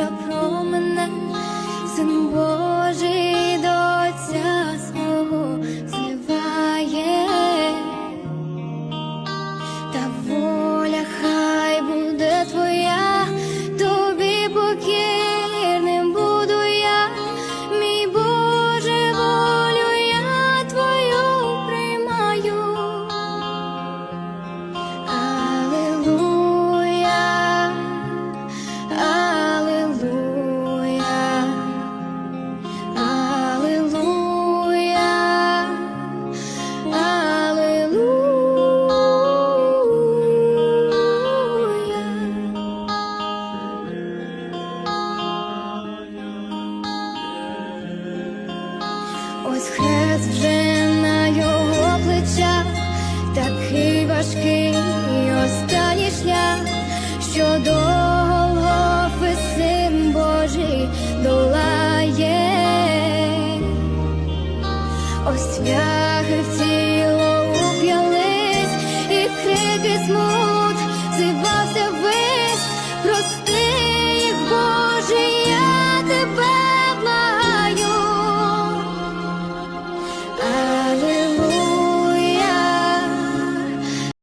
เราพร้อมมันนั้นสังวร Ось хрест вже на його плечах, такий важкий і останній шлях, що до Голгофи син Божий долає, ось в тіло.